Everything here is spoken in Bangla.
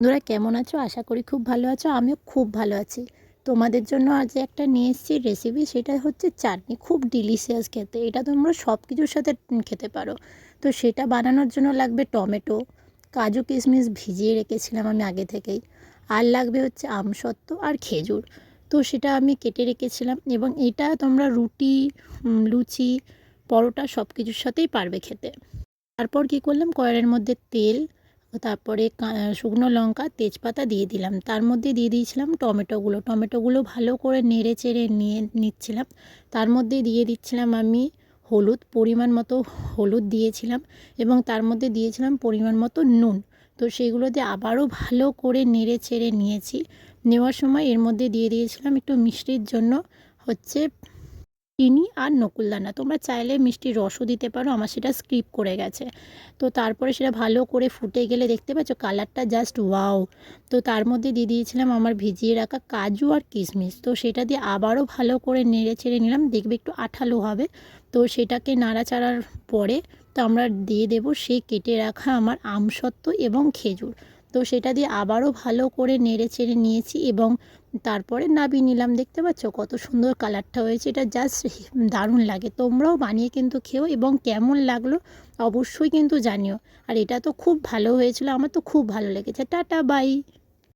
বন্ধুরা, কেমন আছো? আশা করি খুব ভালো আছো। আমিও খুব ভালো আছি। তোমাদের জন্য আজ একটা নিয়ে এসেছি রেসিপি সেটা হচ্ছে চাটনি। খুব ডিলিশিয়াস খেতে। এটা তোমরা সব কিছুর সাথে খেতে পারো। তো সেটা বানানোর জন্য লাগবে টমেটো। কাজু কিশমিশ ভিজিয়ে রেখেছিলাম আমি আগে থেকেই। আর লাগবে হচ্ছে আমসত্ত্ব আর খেজুর। তো সেটা আমি কেটে রেখেছিলাম এবং এটা তোমরা রুটি লুচি, পরোটা সব কিছুর সাথেই পারবে খেতে। তারপর কী করলাম? কড়াইয়ের মধ্যে তেল তারপরে শুকনো লঙ্কা, তেজপাতা দিয়ে দিলাম। তার মধ্যে দিয়ে দিয়েছিলাম টমেটোগুলো। টমেটোগুলো ভালো করে নেড়ে চেড়ে নিয়ে নিচ্ছিলাম। তার মধ্যে দিয়ে দিচ্ছিলাম আমি হলুদ, পরিমাণ মতো হলুদ দিয়েছিলাম এবং তার মধ্যে দিয়েছিলাম পরিমাণ মতো নুন। তো সেগুলো দিয়ে আবারও ভালো করে নেড়ে চেড়ে নিয়েছি। নেওয়ার সময় এর মধ্যে দিয়ে দিয়েছিলাম একটু মিষ্টির জন্য হচ্ছে চিনি আর নকুলদানা তোমরা চাইলে মিষ্টির রসও দিতে পারো, আমার সেটা স্কিপ করে গেছে। তো তারপরে সেটা ভালো করে ফুটে গেলে দেখতে পাচ্ছ কালারটা জাস্ট ওয়াও তো তার মধ্যে দিয়ে দিয়েছিলাম আমার ভিজিয়ে রাখা কাজু আর কিশমিশ। তো সেটা দিয়ে আবারও ভালো করে নেড়ে ছেড়ে নিলাম, দেখবে একটু আঠালো হবে। তো সেটাকে নাড়াচাড়ার পরে তো আমরা দিয়ে দেবো সেই কেটে রাখা আমার আমসত্ত্ব এবং খেজুর। তো সেটা দিয়ে আবারও ভালো করে নেড়ে চেড়ে নিয়েছি এবং তারপরে নাবি নিলাম। দেখতে পাচ্ছ কত সুন্দর কালারটা হয়েছে। এটা জাস্ট দারুণ লাগে। তোমরাও বানিয়ে কিন্তু খেও এবং কেমন লাগল অবশ্যই কিন্তু জানিও। আর এটা তো খুব ভালো হয়েছিল। আমার তো খুব ভালো লেগেছে। Tata bye